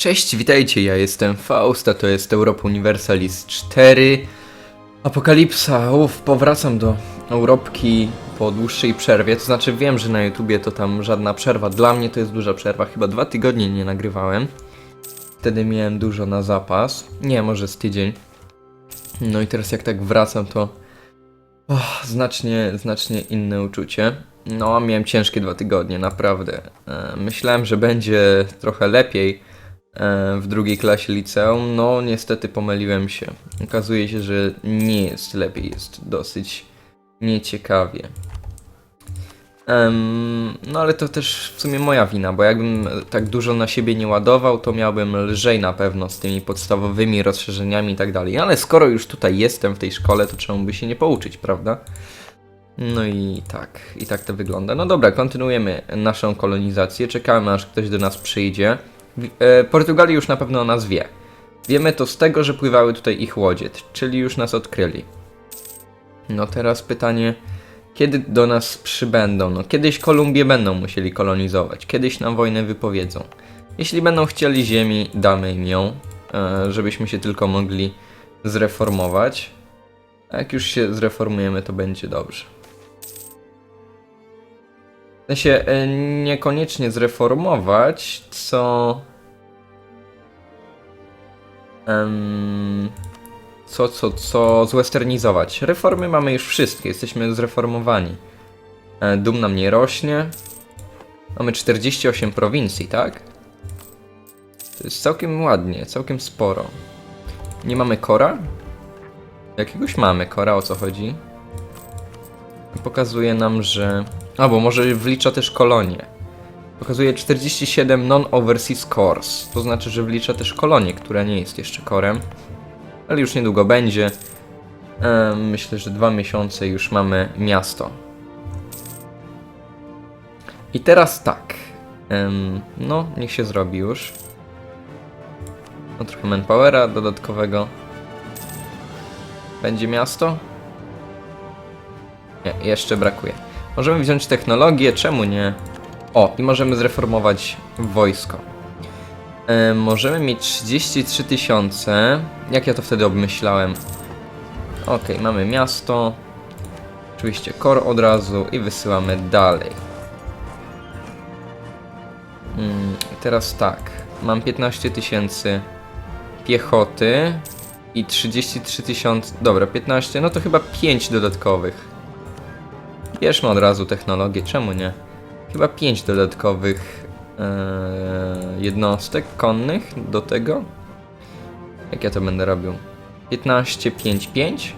Cześć, witajcie, ja jestem Faust, a to jest Europa Universalis 4 Apokalipsa, uff, powracam do Europki po dłuższej przerwie, to znaczy wiem, że na YouTubie to tam żadna przerwa, dla mnie to jest duża przerwa, chyba dwa tygodnie nie nagrywałem. Wtedy miałem dużo na zapas, nie, może z tydzień. No i teraz jak tak wracam to och, znacznie, znacznie inne uczucie. No, miałem ciężkie dwa tygodnie, naprawdę. E, Myślałem, że będzie trochę lepiej w drugiej klasie liceum. No, niestety pomyliłem się. Okazuje się, że nie jest lepiej, jest dosyć nieciekawie. Em, no, ale to też w sumie moja wina, bo jakbym tak dużo na siebie nie ładował, to miałbym lżej na pewno z tymi podstawowymi rozszerzeniami i tak dalej. Ale skoro już tutaj jestem w tej szkole, to czemu by się nie pouczyć, prawda? No i tak, i tak to wygląda. No dobra, kontynuujemy naszą kolonizację. Czekamy aż ktoś do nas przyjdzie. E, Portugalii już na pewno o nas wie. Wiemy to z tego, że pływały tutaj ich łodzie, czyli już nas odkryli. No teraz pytanie, kiedy do nas przybędą? No kiedyś Kolumbię będą musieli kolonizować, kiedyś nam wojnę wypowiedzą. Jeśli będą chcieli ziemi, damy im ją, e, żebyśmy się tylko mogli zreformować. A jak już się zreformujemy, to będzie dobrze. W sensie e, niekoniecznie zreformować, co. Em, co, co, co zwesternizować. Reformy mamy już wszystkie, jesteśmy zreformowani. E, Dum nam nie rośnie. Mamy 48 prowincji, tak? To jest całkiem ładnie, całkiem sporo. Nie mamy kora? Jakiegoś mamy kora, o co chodzi? Pokazuje nam, że... A, bo może wlicza też kolonie. Pokazuje 47 non-overseas cores. To znaczy, że wlicza też kolonię, która nie jest jeszcze korem. Ale już niedługo będzie. Myślę, że dwa miesiące już mamy miasto. I teraz tak. No, niech się zrobi już. No, trochę manpowera dodatkowego. Będzie miasto? Nie, jeszcze brakuje. Możemy wziąć technologię, czemu nie? O, i możemy zreformować wojsko. E, możemy mieć 33 tysiące. Jak ja to wtedy obmyślałem? Ok, mamy miasto. Oczywiście kor od razu i wysyłamy dalej. Mm, teraz tak. Mam 15 tysięcy piechoty i 33 tysiące. Dobra, 15, no to chyba 5 dodatkowych. Bierzmy od razu technologię, czemu nie? Chyba 5 dodatkowych e, jednostek konnych do tego. Jak ja to będę robił? 15, 5, 5?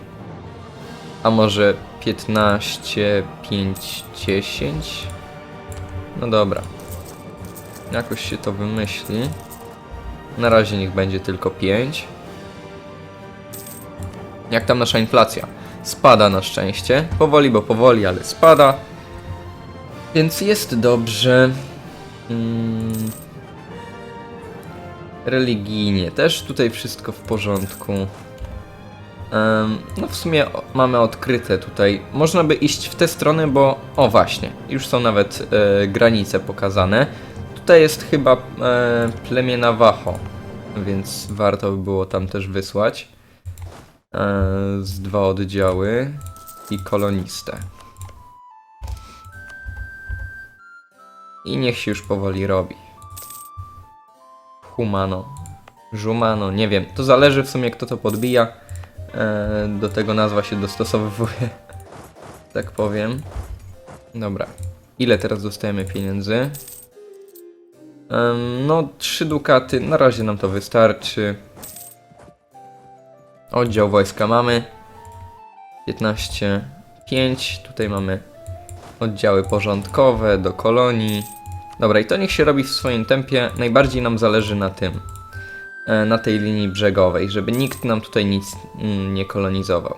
A może 15, 5, 10? No dobra. Jakoś się to wymyśli. Na razie niech będzie tylko 5. Jak tam nasza inflacja? Spada na szczęście. Powoli, bo powoli, ale spada. Więc jest dobrze. Mm. Religijnie też tutaj wszystko w porządku. Em, no w sumie mamy odkryte tutaj. Można by iść w tę stronę, bo o właśnie, już są nawet e, granice pokazane. Tutaj jest chyba e, plemię Navajo, więc warto by było tam też wysłać e, z dwa oddziały i kolonistę. I niech się już powoli robi. Humano. Żumano, nie wiem. To zależy w sumie kto to podbija. E, do tego nazwa się dostosowuje. tak powiem. Dobra. Ile teraz dostajemy pieniędzy? No, trzy dukaty. Na razie nam to wystarczy. Oddział wojska mamy. 15, 5. Tutaj mamy oddziały porządkowe do kolonii. Dobra, i to niech się robi w swoim tempie. Najbardziej nam zależy na tym, e, na tej linii brzegowej, żeby nikt nam tutaj nic mm, nie kolonizował.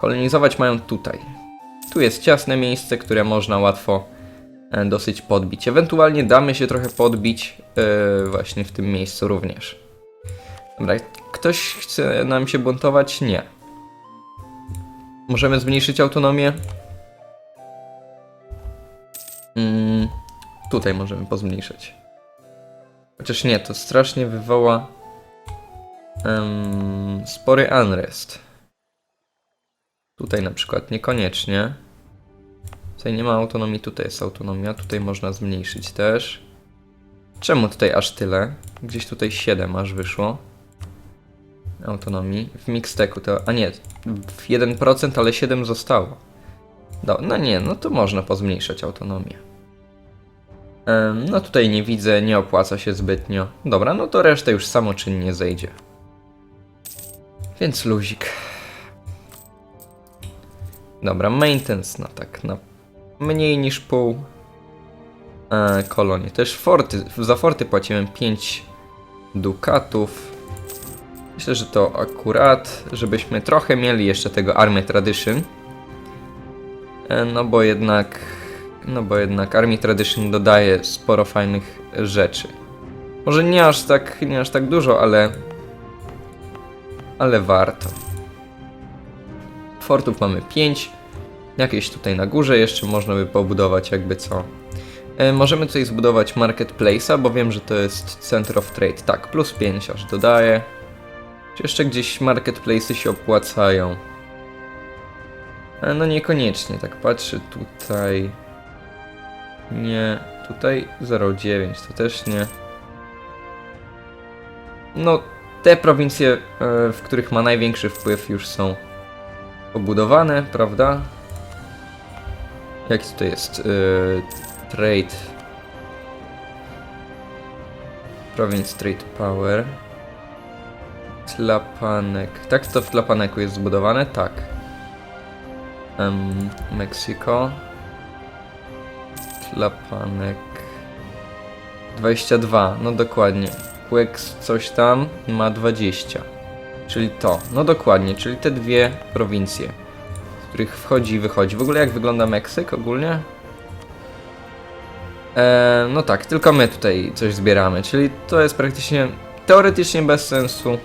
Kolonizować mają tutaj. Tu jest ciasne miejsce, które można łatwo e, dosyć podbić. Ewentualnie damy się trochę podbić e, właśnie w tym miejscu również. Dobra, ktoś chce nam się buntować? Nie. Możemy zmniejszyć autonomię? Mm, tutaj możemy pozmniejszyć. Chociaż nie, to strasznie wywoła em, spory unrest. Tutaj na przykład niekoniecznie. Tutaj nie ma autonomii, tutaj jest autonomia, tutaj można zmniejszyć też. Czemu tutaj aż tyle? Gdzieś tutaj 7 aż wyszło. Autonomii. W mixteku to. A nie, w 1%, ale 7 zostało. Do, no nie, no to można pozmniejszać autonomię. Em, no tutaj nie widzę, nie opłaca się zbytnio. Dobra, no to reszta już samoczynnie zejdzie. Więc luzik. Dobra, maintenance na tak, na mniej niż pół e, kolonie. Też forty, za forty płacimy 5 dukatów. Myślę, że to akurat, żebyśmy trochę mieli jeszcze tego Army Tradition. E, no bo jednak, no bo jednak Army Tradition dodaje sporo fajnych rzeczy. Może nie aż tak, nie aż tak dużo, ale ale warto. Fortów mamy 5. Jakieś tutaj na górze jeszcze można by pobudować jakby co. E, możemy tutaj zbudować marketplace'a, bo wiem, że to jest Center of Trade. Tak, plus 5 aż dodaję. Czy jeszcze gdzieś marketplace'y się opłacają? No niekoniecznie, tak patrzę tutaj. Nie, tutaj 0,9 to też nie. No, te prowincje, e, w których ma największy wpływ, już są obudowane, prawda? Jaki tutaj jest e, trade? Province Trade Power. Tlapanek. Tak, to w Tlapaneku jest zbudowane? Tak. Um, Meksyko. Tlapanek. 22, no dokładnie. Płex coś tam ma 20. Czyli to, no dokładnie, czyli te dwie prowincje, z których wchodzi i wychodzi. W ogóle jak wygląda Meksyk ogólnie? Eee, no tak, tylko my tutaj coś zbieramy, czyli to jest praktycznie, teoretycznie bez sensu.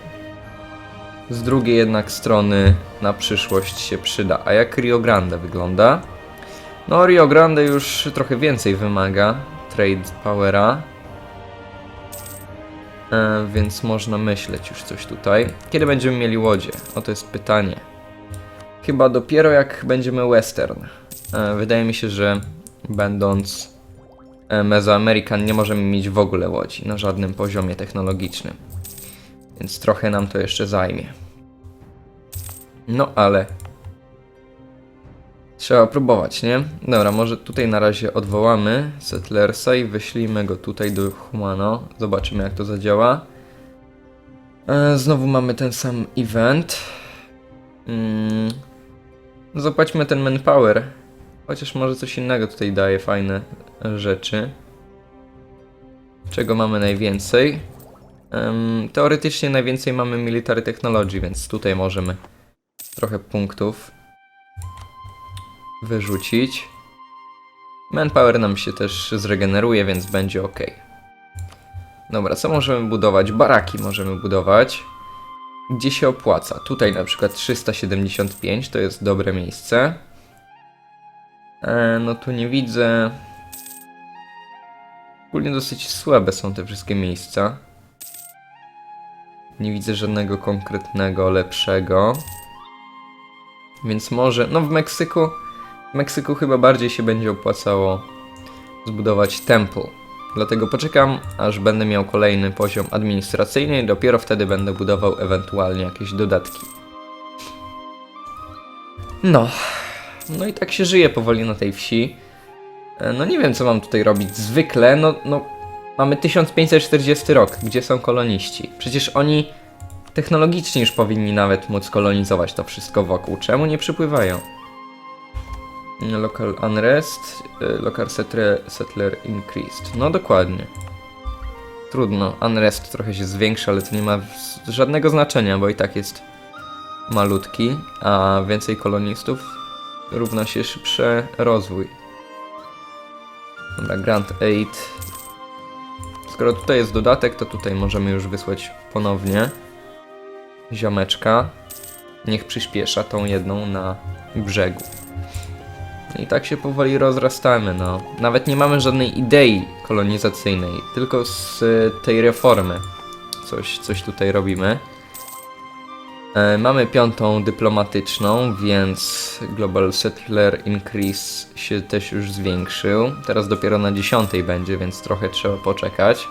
Z drugiej jednak strony na przyszłość się przyda. A jak Rio Grande wygląda? No Rio Grande już trochę więcej wymaga trade powera. E, więc można myśleć już coś tutaj. Kiedy będziemy mieli łodzie? Oto jest pytanie. Chyba dopiero jak będziemy western. E, wydaje mi się, że będąc e, Mesoamerican nie możemy mieć w ogóle łodzi na żadnym poziomie technologicznym. Więc trochę nam to jeszcze zajmie. No ale Trzeba próbować, nie? Dobra, może tutaj na razie odwołamy Settlersa i wyślijmy go tutaj do Humano. Zobaczymy jak to zadziała. E, znowu mamy ten sam event. Mm. Zapłaćmy ten manpower. Chociaż może coś innego tutaj daje fajne rzeczy. Czego mamy najwięcej? Teoretycznie najwięcej mamy military technology, więc tutaj możemy trochę punktów wyrzucić. Manpower nam się też zregeneruje, więc będzie ok. Dobra, co możemy budować? Baraki możemy budować. Gdzie się opłaca? Tutaj na przykład 375 to jest dobre miejsce. E, no tu nie widzę. Ogólnie dosyć słabe są te wszystkie miejsca. Nie widzę żadnego konkretnego, lepszego. Więc może. No w Meksyku. W Meksyku chyba bardziej się będzie opłacało zbudować temple. Dlatego poczekam, aż będę miał kolejny poziom administracyjny i dopiero wtedy będę budował ewentualnie jakieś dodatki. No. No i tak się żyje powoli na tej wsi. E, No nie wiem, co mam tutaj robić. Zwykle, no, no mamy 1540 rok. Gdzie są koloniści? Przecież oni technologicznie już powinni nawet móc kolonizować to wszystko wokół. Czemu nie przypływają? Local unrest, y, local settler, increased. No dokładnie. Trudno, unrest trochę się zwiększa, ale to nie ma żadnego znaczenia, bo i tak jest malutki, a więcej kolonistów równa się szybszy rozwój. Dobra, Grant Aid. Skoro tutaj jest dodatek, to tutaj możemy już wysłać ponownie ziomeczka. Niech przyspiesza tą jedną na brzegu. I tak się powoli rozrastamy, no. Nawet nie mamy żadnej idei kolonizacyjnej, tylko z tej reformy coś, coś tutaj robimy. E, mamy piątą dyplomatyczną, więc Global Settler Increase się też już zwiększył. Teraz dopiero na dziesiątej będzie, więc trochę trzeba poczekać.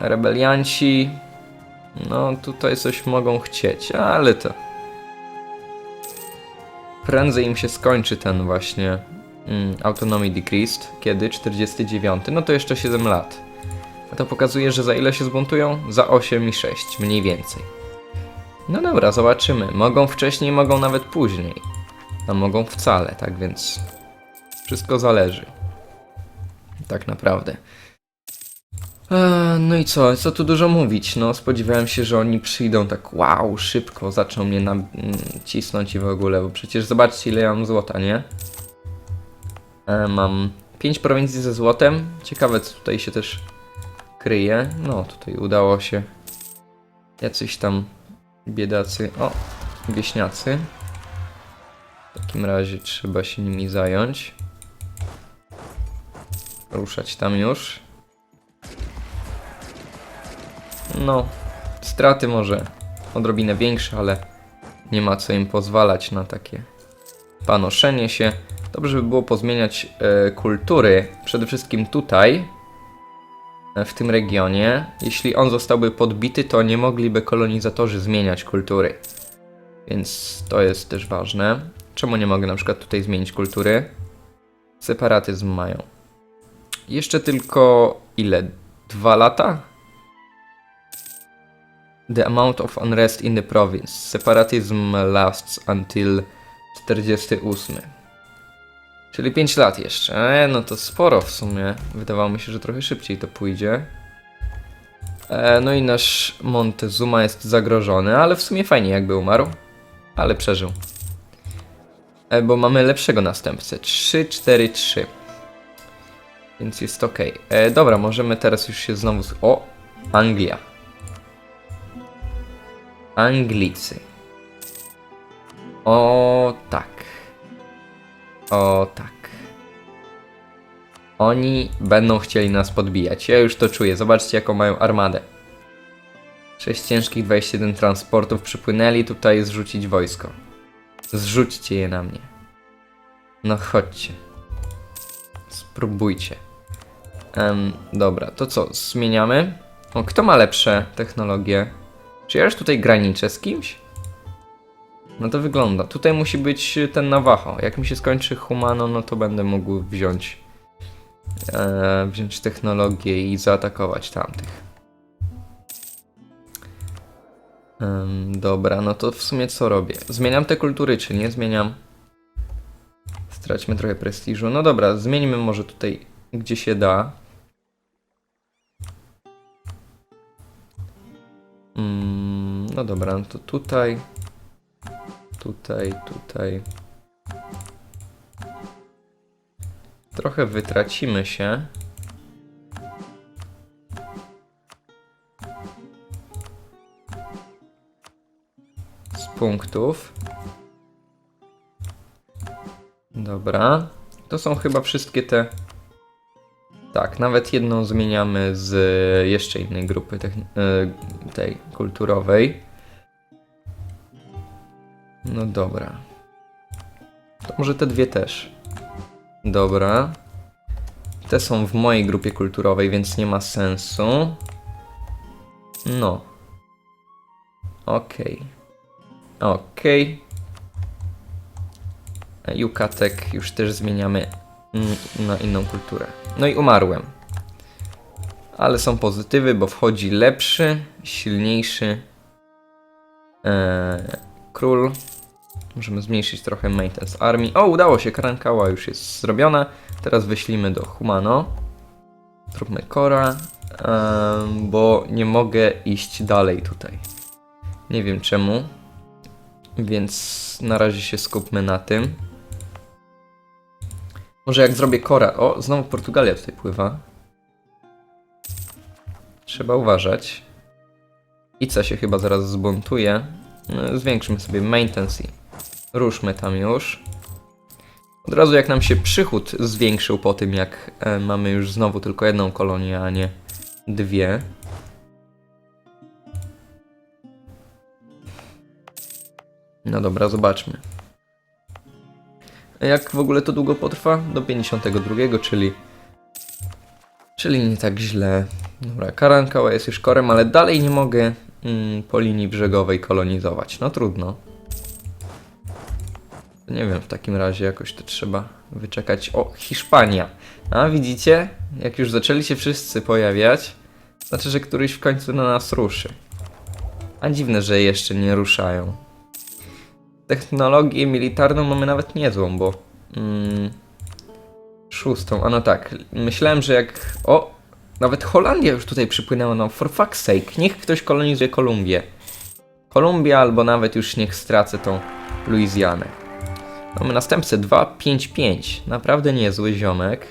Rebelianci, no tutaj coś mogą chcieć, ale to prędzej im się skończy ten właśnie mm, Autonomy Decreased. Kiedy? 49. No to jeszcze 7 lat. A to pokazuje, że za ile się zbuntują? Za 8 i 6, mniej więcej. No dobra, zobaczymy. Mogą wcześniej, mogą nawet później. A mogą wcale, tak więc wszystko zależy. Tak naprawdę. No i co? Co tu dużo mówić? No, spodziewałem się, że oni przyjdą tak wow, szybko, zaczną mnie nacisnąć i w ogóle, bo przecież zobaczcie ile ja mam złota, nie? E, mam 5 prowincji ze złotem. Ciekawe, co tutaj się też kryje. No, tutaj udało się. Jacyś tam biedacy. O, wieśniacy. W takim razie trzeba się nimi zająć. Ruszać tam już. No, straty może odrobinę większe, ale nie ma co im pozwalać na takie panoszenie się. Dobrze by było pozmieniać e, kultury, przede wszystkim tutaj, w tym regionie. Jeśli on zostałby podbity, to nie mogliby kolonizatorzy zmieniać kultury. Więc to jest też ważne. Czemu nie mogę na przykład tutaj zmienić kultury? Separatyzm mają. Jeszcze tylko ile? Dwa lata? The amount of unrest in the province. Separatism lasts until 48. Czyli 5 lat jeszcze. E, no to sporo w sumie. Wydawało mi się, że trochę szybciej to pójdzie. E, no i nasz Montezuma jest zagrożony, ale w sumie fajnie jakby umarł. Ale przeżył. E, bo mamy lepszego następcę. 3, 4, 3. Więc jest ok. E, dobra, możemy teraz już się znowu... z- O! Anglia. Anglicy. O tak. O tak. Oni będą chcieli nas podbijać. Ja już to czuję. Zobaczcie, jaką mają armadę. 6 ciężkich, 21 transportów przypłynęli tutaj zrzucić wojsko. Zrzućcie je na mnie. No chodźcie. Spróbujcie. Em, dobra, to co? Zmieniamy? O, kto ma lepsze technologie? Czy ja już tutaj graniczę z kimś? No to wygląda. Tutaj musi być ten Navajo. Jak mi się skończy Humano, no to będę mógł wziąć e, wziąć technologię i zaatakować tamtych. Em, dobra, no to w sumie co robię? Zmieniam te kultury, czy nie zmieniam? Straćmy trochę prestiżu. No dobra, zmieńmy może tutaj, gdzie się da. Mm, no dobra, no to tutaj. Tutaj, tutaj. Trochę wytracimy się. Z punktów. Dobra. To są chyba wszystkie te. Tak, nawet jedną zmieniamy z jeszcze innej grupy e, tej kulturowej. No dobra. To może te dwie też. Dobra. Te są w mojej grupie kulturowej, więc nie ma sensu. No. Okej. Okej. A Yukatek już też zmieniamy na inną kulturę. No i umarłem. Ale są pozytywy, bo wchodzi lepszy, silniejszy e, król. Możemy zmniejszyć trochę maintenance armii. O, udało się, Krankała już jest zrobiona. Teraz wyślimy do Humano. Zróbmy Kora, em, bo nie mogę iść dalej tutaj. Nie wiem czemu, więc na razie się skupmy na tym. Może jak zrobię Kora... O, znowu Portugalia tutaj pływa. Trzeba uważać. Ica się chyba zaraz zbuntuje. Zwiększmy sobie maintenance ruszmy tam już. Od razu jak nam się przychód zwiększył po tym, jak e, mamy już znowu tylko jedną kolonię, a nie dwie. No dobra, zobaczmy. Jak w ogóle to długo potrwa? Do 52, czyli... Czyli nie tak źle. Dobra, Karankała jest już korem, ale dalej nie mogę mm, po linii brzegowej kolonizować. No trudno. Nie wiem, w takim razie jakoś to trzeba wyczekać. O, Hiszpania. A widzicie? Jak już zaczęli się wszyscy pojawiać, znaczy, że któryś w końcu na nas ruszy. A dziwne, że jeszcze nie ruszają. Technologię militarną mamy nawet niezłą, bo... Mm, szóstą, a no tak. Myślałem, że jak... O! Nawet Holandia już tutaj przypłynęła, no for fuck's sake. Niech ktoś kolonizuje Kolumbię. Kolumbia albo nawet już niech stracę tą Luizjanę. Mamy następcę 255. Naprawdę niezły ziomek.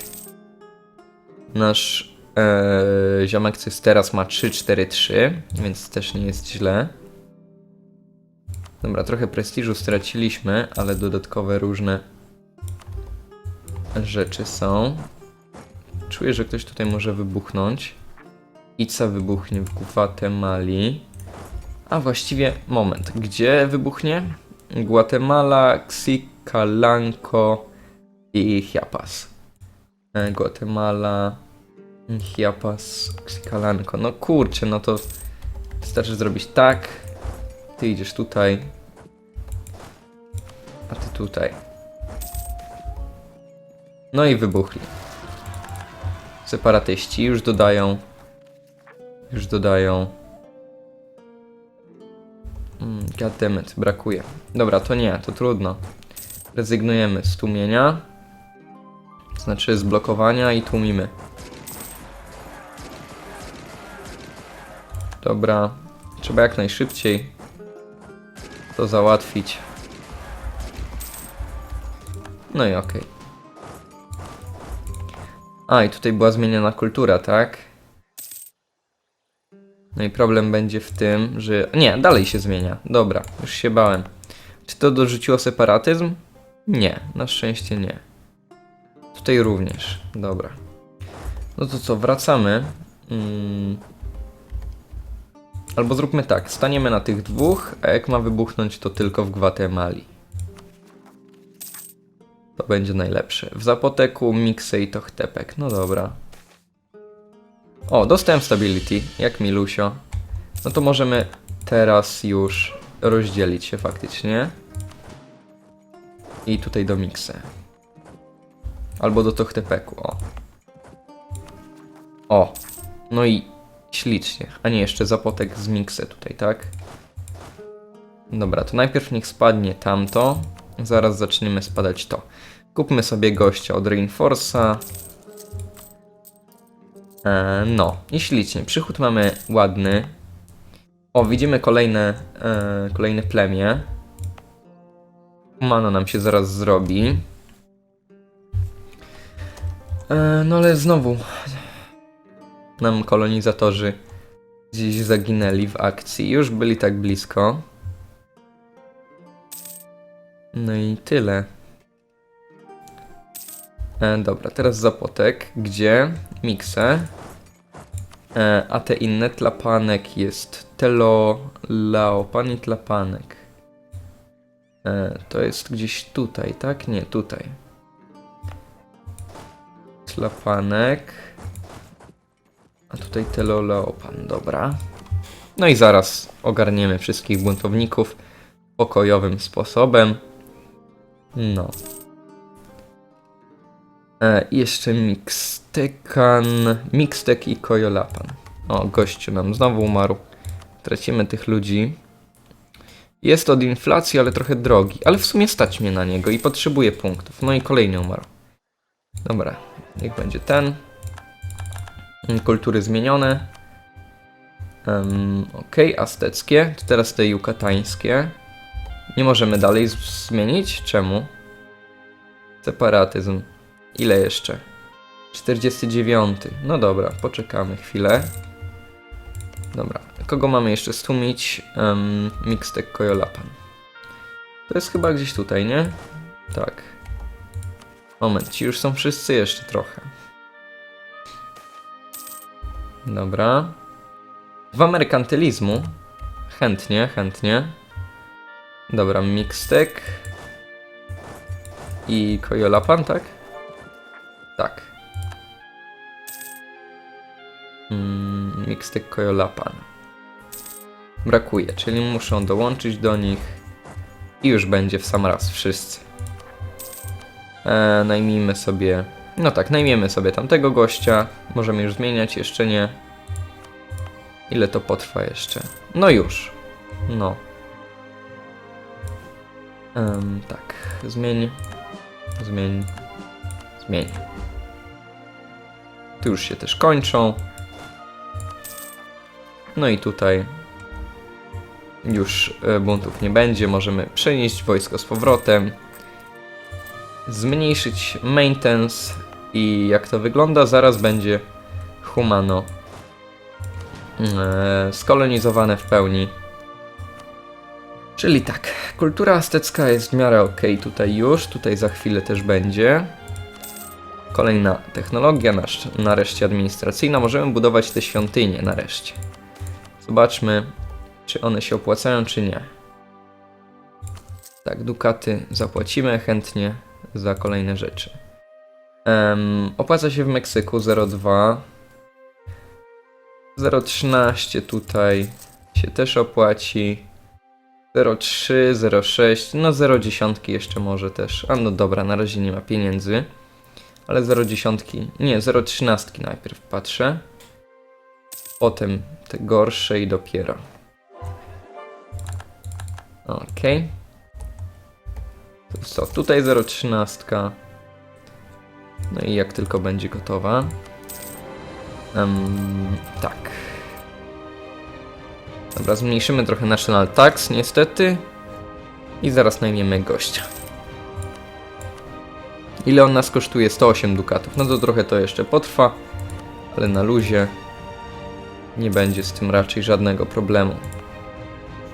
Nasz e, ziomek, co jest teraz, ma 343, więc też nie jest źle. Dobra, trochę prestiżu straciliśmy, ale dodatkowe różne rzeczy są. Czuję, że ktoś tutaj może wybuchnąć. Ica wybuchnie w Gwatemali. A właściwie, moment, gdzie wybuchnie? Guatemala, Xicalanco i Chiapas. E, Guatemala, Chiapas, Xicalanco. No kurczę, no to wystarczy zrobić tak. Ty idziesz tutaj. A ty tutaj. No i wybuchli. Separatyści już dodają. Już dodają. Mm, Goddammit, brakuje. Dobra, to nie, to trudno. Rezygnujemy z tłumienia. Znaczy z blokowania i tłumimy. Dobra, trzeba jak najszybciej to załatwić. No i okej. A, i tutaj była zmieniona kultura, tak? No i problem będzie w tym, że... Nie, dalej się zmienia. Dobra, już się bałem. Czy to dorzuciło separatyzm? Nie, na szczęście nie. Tutaj również. Dobra. No to co, wracamy. Mm. Albo zróbmy tak, staniemy na tych dwóch, a jak ma wybuchnąć, to tylko w Gwatemali. To będzie najlepsze. W Zapoteku, Mikse i Tochtepek. No dobra. O, dostałem stability, jak milusio. No to możemy teraz już rozdzielić się faktycznie. I tutaj do Mikse. Albo do Tochtepeku, o. O. No i ślicznie. A nie, jeszcze Zapotek z Mikse tutaj, tak? Dobra, to najpierw niech spadnie tamto. Zaraz zaczniemy spadać to. Kupmy sobie gościa od Reinforce'a. E, no, i ślicznie. Przychód mamy ładny. O, widzimy kolejne, e, kolejne plemię. Mano nam się zaraz zrobi. E, no ale znowu nam kolonizatorzy gdzieś zaginęli w akcji. Już byli tak blisko. No i tyle. E, dobra, teraz Zapotek, gdzie Mikse. E, a te inne, Tlapanek jest Telo, Laopan i Tlapanek. E, to jest gdzieś tutaj, tak? Nie, tutaj. Tlapanek. A tutaj Telo, Laopan, dobra. No i zaraz ogarniemy wszystkich buntowników pokojowym sposobem. No. E, jeszcze Mixtekan, Mixtek i Kojolapan. O, gościu nam znowu umarł. Tracimy tych ludzi. Jest od inflacji, ale trochę drogi. Ale w sumie stać mnie na niego i potrzebuję punktów. No i kolejny umarł. Dobra, niech będzie ten. Kultury zmienione. Um, ok, azteckie. To teraz te jukatańskie. Nie możemy dalej zmienić? Czemu? Separatyzm. Ile jeszcze? 49. No dobra, poczekamy chwilę. Dobra, kogo mamy jeszcze stłumić? Um, Mixtek Kojolapan. To jest chyba gdzieś tutaj, nie? Tak. Moment, ci już są wszyscy jeszcze trochę. Dobra. Dwa merkantylizmu. Chętnie, chętnie. Dobra, Mixtek. I Koyolapan, tak? Tak. Mm, Mixtek Koyolapan. Brakuje, czyli muszą dołączyć do nich. I już będzie w sam raz wszyscy. E, najmijmy sobie. No tak, najmiemy sobie tamtego gościa. Możemy już zmieniać, jeszcze nie. Ile to potrwa jeszcze? No już. No. Em, tak, zmień. Zmień. Zmień. Tu już się też kończą. No i tutaj już e, buntów nie będzie. Możemy przenieść wojsko z powrotem. Zmniejszyć maintenance i jak to wygląda, zaraz będzie humano e, skolonizowane w pełni. Czyli tak, kultura aztecka jest w miarę ok tutaj już, tutaj za chwilę też będzie. Kolejna technologia, nareszcie administracyjna. Możemy budować te świątynie nareszcie. Zobaczmy, czy one się opłacają, czy nie. Tak, dukaty zapłacimy chętnie za kolejne rzeczy. Em, opłaca się w Meksyku 0,2. 0,13 tutaj się też opłaci. 0,3, 0,6, no 0,10 jeszcze może też. A no dobra, na razie nie ma pieniędzy. Ale 0,10, nie, 0,13 najpierw patrzę. Potem te gorsze i dopiero. Okej. To co, tutaj 0,13. No i jak tylko będzie gotowa. Em, tak. Dobra, zmniejszymy trochę National Tax, niestety. I zaraz najmiemy gościa. Ile on nas kosztuje? 108 dukatów. No to trochę to jeszcze potrwa, ale na luzie nie będzie z tym raczej żadnego problemu.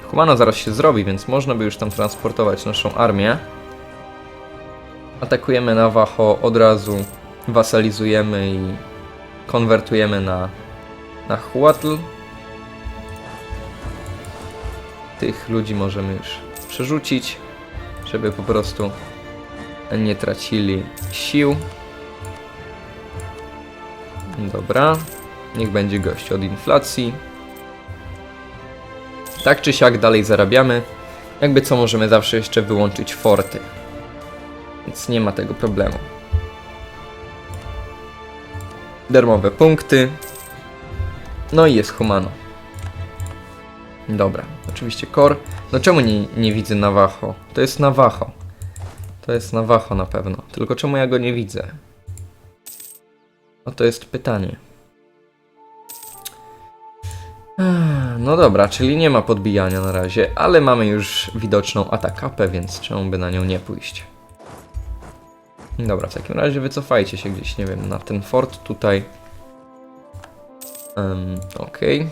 Humano zaraz się zrobi, więc można by już tam transportować naszą armię. Atakujemy Navajo od razu, wasalizujemy i konwertujemy na, na Huatl. Tych ludzi możemy już przerzucić, żeby po prostu nie tracili sił. Dobra, niech będzie gość od inflacji. Tak czy siak dalej zarabiamy. Jakby co możemy zawsze jeszcze wyłączyć forty. Więc nie ma tego problemu. Darmowe punkty. No i jest humano. Dobra, oczywiście core. No czemu nie, nie widzę Navajo? To jest Navajo. To jest Navajo na pewno. Tylko czemu ja go nie widzę? No to jest pytanie. No dobra, czyli nie ma podbijania na razie, ale mamy już widoczną atakapę, więc czemu by na nią nie pójść? Dobra, w takim razie wycofajcie się gdzieś, nie wiem, na ten fort tutaj. Um, Okej.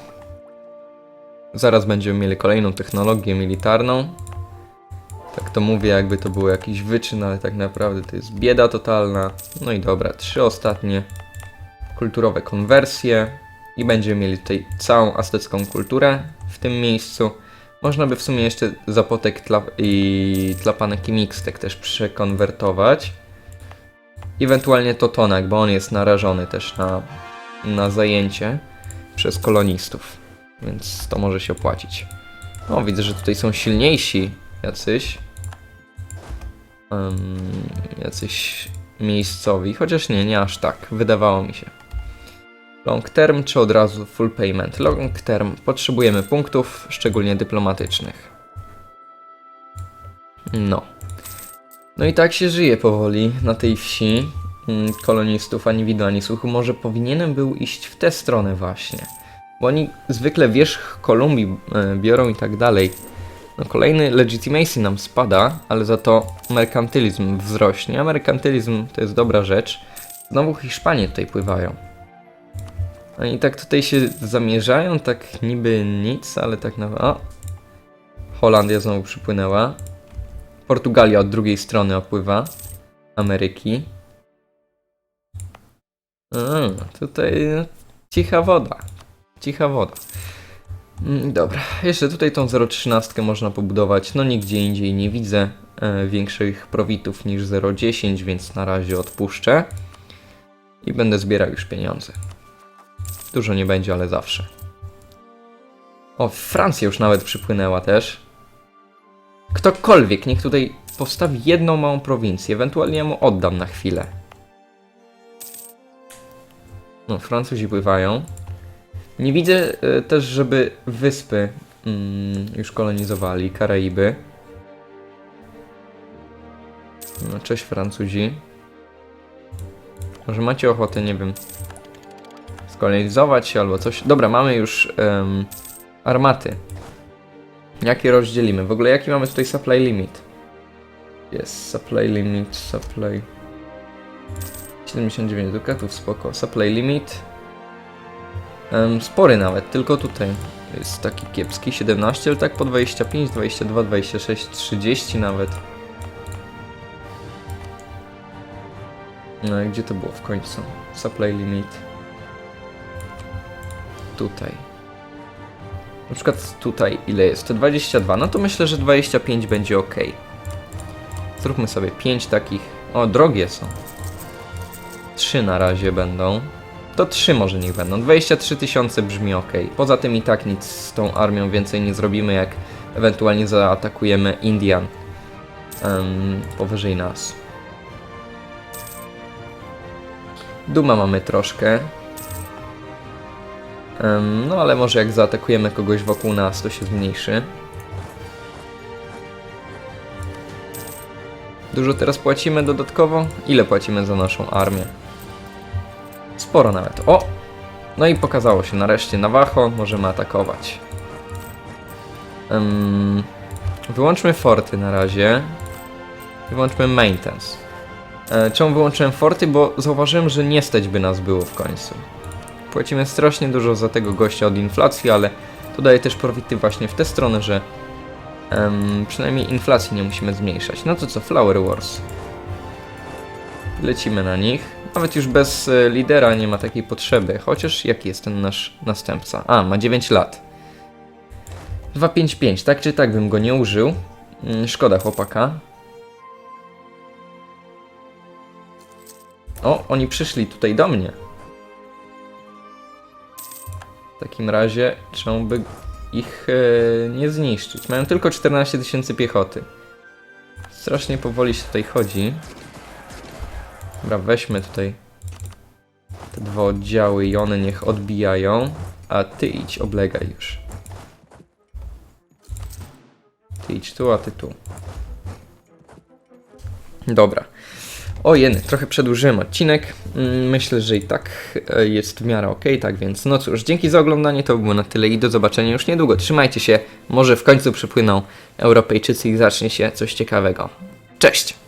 Zaraz będziemy mieli kolejną technologię militarną. Tak to mówię, jakby to był jakiś wyczyn, ale tak naprawdę to jest bieda totalna. No i dobra, trzy ostatnie kulturowe konwersje i będziemy mieli tutaj całą aztecką kulturę w tym miejscu. Można by w sumie jeszcze Zapotek tla i Tlapanek i Mixtek też przekonwertować. Ewentualnie Totonak, bo on jest narażony też na, na zajęcie przez kolonistów, więc to może się opłacić. O, widzę, że tutaj są silniejsi jacyś. Em, jacyś miejscowi, chociaż nie, nie aż tak, wydawało mi się. Long term czy od razu full payment? Long term potrzebujemy punktów, szczególnie dyplomatycznych. No. No i tak się żyje powoli na tej wsi mm, kolonistów ani widu ani słuchu. Może powinienem był iść w tę stronę właśnie. Bo oni zwykle wierzch Kolumbii e, biorą i tak dalej. No kolejny legitimacy nam spada, ale za to merkantylizm wzrośnie. A merkantylizm to jest dobra rzecz. Znowu Hiszpanie tutaj pływają. Oni tak tutaj się zamierzają, tak niby nic, ale tak na... O! Holandia znowu przypłynęła. Portugalia od drugiej strony opływa Ameryki. A, tutaj no, cicha woda. Cicha woda. Mm, Dobra, jeszcze tutaj tą 0,13 można pobudować. No nigdzie indziej nie widzę e, większych profitów niż 0,10, więc na razie odpuszczę. I będę zbierał już pieniądze. Dużo nie będzie, ale zawsze. O, Francja już nawet przypłynęła też. Ktokolwiek, niech tutaj postawi jedną małą prowincję, ewentualnie ja mu oddam na chwilę. No, Francuzi pływają. Nie widzę e, też, żeby wyspy mm, już kolonizowali, Karaiby. No, cześć Francuzi. Może macie ochotę, nie wiem, skolonizować się albo coś. Dobra, mamy już em, armaty. Jakie rozdzielimy? W ogóle jaki mamy tutaj supply limit? Jest supply limit, supply... 79 dukatów, spoko. Supply limit. Em, spory nawet, tylko tutaj jest taki kiepski. 17, ale tak po 25, 22, 26, 30 nawet. No i gdzie to było w końcu? Supply limit. Tutaj. Na przykład tutaj ile jest? To 22. No to myślę, że 25 będzie ok. Zróbmy sobie 5 takich. O, drogie są. 3 na razie będą. To 3 może niech będą. 23 tysiące brzmi ok. Poza tym i tak nic z tą armią więcej nie zrobimy, jak ewentualnie zaatakujemy Indian em, powyżej nas. Duma mamy troszkę. No ale może jak zaatakujemy kogoś wokół nas, to się zmniejszy. Dużo teraz płacimy dodatkowo? Ile płacimy za naszą armię? Sporo nawet. O! No i pokazało się nareszcie Navajo, możemy atakować. Em, wyłączmy forty na razie. Wyłączmy maintenance. E, czemu wyłączyłem forty? Bo zauważyłem, że nie stać by nas było w końcu. Płacimy strasznie dużo za tego gościa od inflacji, ale to daje też profity właśnie w tę stronę, że przynajmniej inflacji nie musimy zmniejszać. No to co, Flower Wars. Lecimy na nich. Nawet już bez e, lidera nie ma takiej potrzeby. Chociaż jaki jest ten nasz następca? A, ma 9 lat. 255, tak czy tak bym go nie użył. Mm, Szkoda chłopaka. O, oni przyszli tutaj do mnie. W takim razie trzeba by ich e, nie zniszczyć. Mają tylko 14 tysięcy piechoty. Strasznie powoli się tutaj chodzi. Dobra, weźmy tutaj te dwa oddziały i one niech odbijają. A ty idź, oblegaj już. Ty idź tu, a ty tu. Dobra. O jeny, trochę przedłużyłem odcinek. Mm, Myślę, że i tak e, jest w miarę ok, tak więc no cóż, dzięki za oglądanie, to było na tyle i do zobaczenia już niedługo. Trzymajcie się, może w końcu przypłyną Europejczycy i zacznie się coś ciekawego. Cześć!